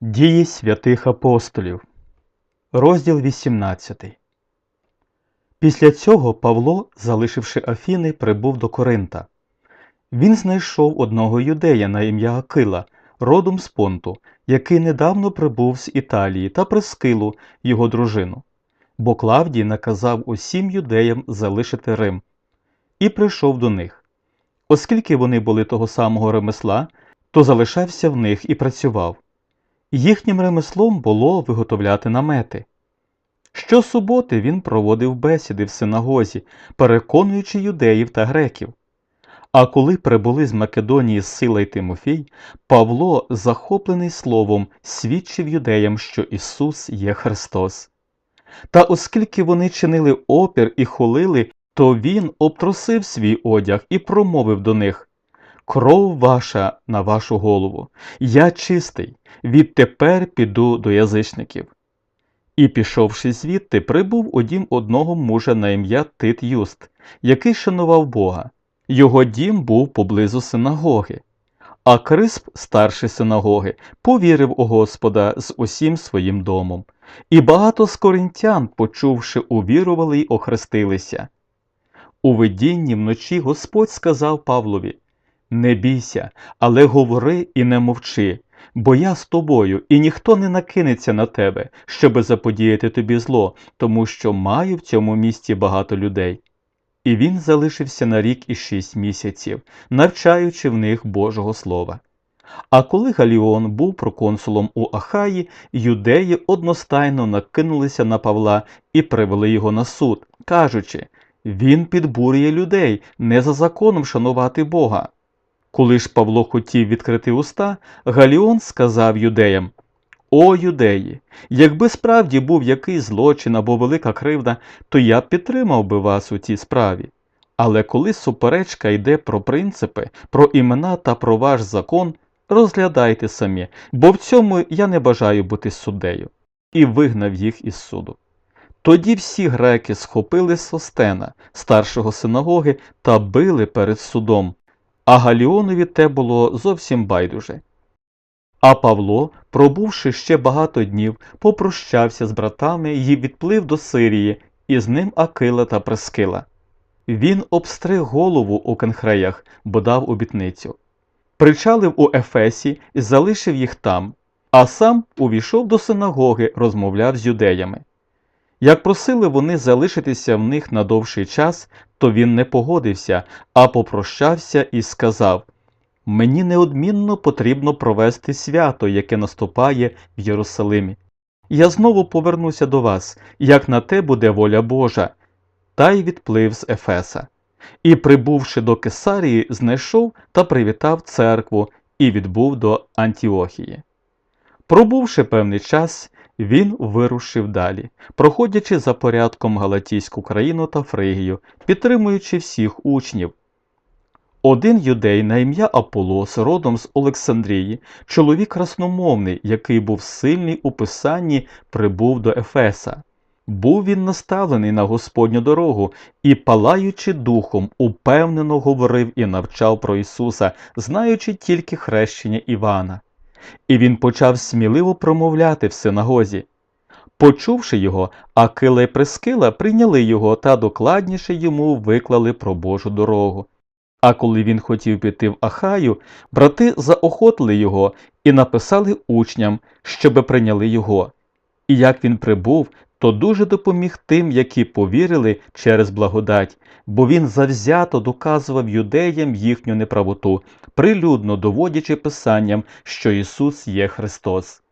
Дії святих апостолів, розділ 18. Після цього Павло, залишивши Афіни, прибув до Коринта. Він знайшов одного юдея на ім'я Акила, родом з Понту, який недавно прибув з Італії та Прескилу, його дружину. Бо Клавдій наказав усім юдеям залишити Рим. І прийшов до них. Оскільки вони були того самого ремесла, то залишався в них і працював. Їхнім ремеслом було виготовляти намети. Щосуботи він проводив бесіди в синагозі, переконуючи юдеїв та греків. А коли прибули з Македонії Сила й Тимофій, Павло, захоплений словом, свідчив юдеям, що Ісус є Христос. Та оскільки вони чинили опір і хулили, то він обтрусив свій одяг і промовив до них Кров ваша на вашу голову, я чистий, відтепер піду до язичників. І, пішовши звідти, прибув у дім одного мужа на ім'я Тит Юст, який шанував Бога. Його дім був поблизу синагоги. А Крисп, старший синагоги, повірив у Господа з усім своїм домом. І багато з коринтян, почувши, увірували й охрестилися. У видінні вночі Господь сказав Павлові Не бійся, але говори і не мовчи, бо я з тобою, і ніхто не накинеться на тебе, щоби заподіяти тобі зло, тому що маю в цьому місті багато людей. І він залишився на рік і шість місяців, навчаючи в них Божого Слова. А коли Галіон був проконсулом у Ахаї, юдеї одностайно накинулися на Павла і привели його на суд, кажучи він підбурює людей не за законом шанувати Бога. Коли ж Павло хотів відкрити уста, Галіон сказав юдеям О, юдеї, якби справді був якийсь злочин або велика кривда, то я підтримав би вас у цій справі. Але коли суперечка йде про принципи, про імена та про ваш закон, розглядайте самі, бо в цьому я не бажаю бути суддею. І вигнав їх із суду. Тоді всі греки схопили Состена, старшого синагоги, та били перед судом, а Галіонові те було зовсім байдуже. А Павло, пробувши ще багато днів, попрощався з братами і відплив до Сирії, і з ним Акила та Прескила. Він обстриг голову у Кенхреях, бо дав обітницю. Причалив у Ефесі і залишив їх там, а сам увійшов до синагоги, розмовляв з юдеями. Як просили вони залишитися в них на довший час, то він не погодився, а попрощався і сказав Мені неодмінно потрібно провести свято, яке наступає в Єрусалимі. Я знову повернуся до вас, як на те буде воля Божа. Та й відплив з Ефеса. І, прибувши до Кесарії, знайшов та привітав церкву і відбув до Антіохії. Пробувши певний час, він вирушив далі, проходячи за порядком Галатійську країну та Фригію, підтримуючи всіх учнів. Один юдей на ім'я Аполос, родом з Олександрії, чоловік красномовний, який був сильний у писанні, прибув до Ефеса. Був він наставлений на Господню дорогу і, палаючи духом, упевнено говорив і навчав про Ісуса, знаючи тільки хрещення Івана. І він почав сміливо промовляти в синагозі. Почувши його, Акила й Прескила прийняли його та докладніше йому виклали про Божу дорогу. А коли він хотів піти в Ахаю, брати заохотили його і написали учням, щоби прийняли його. І як він прибув, то дуже допоміг тим, які повірили через благодать, бо він завзято доказував юдеям їхню неправоту, прилюдно доводячи писанням, що Ісус є Христос.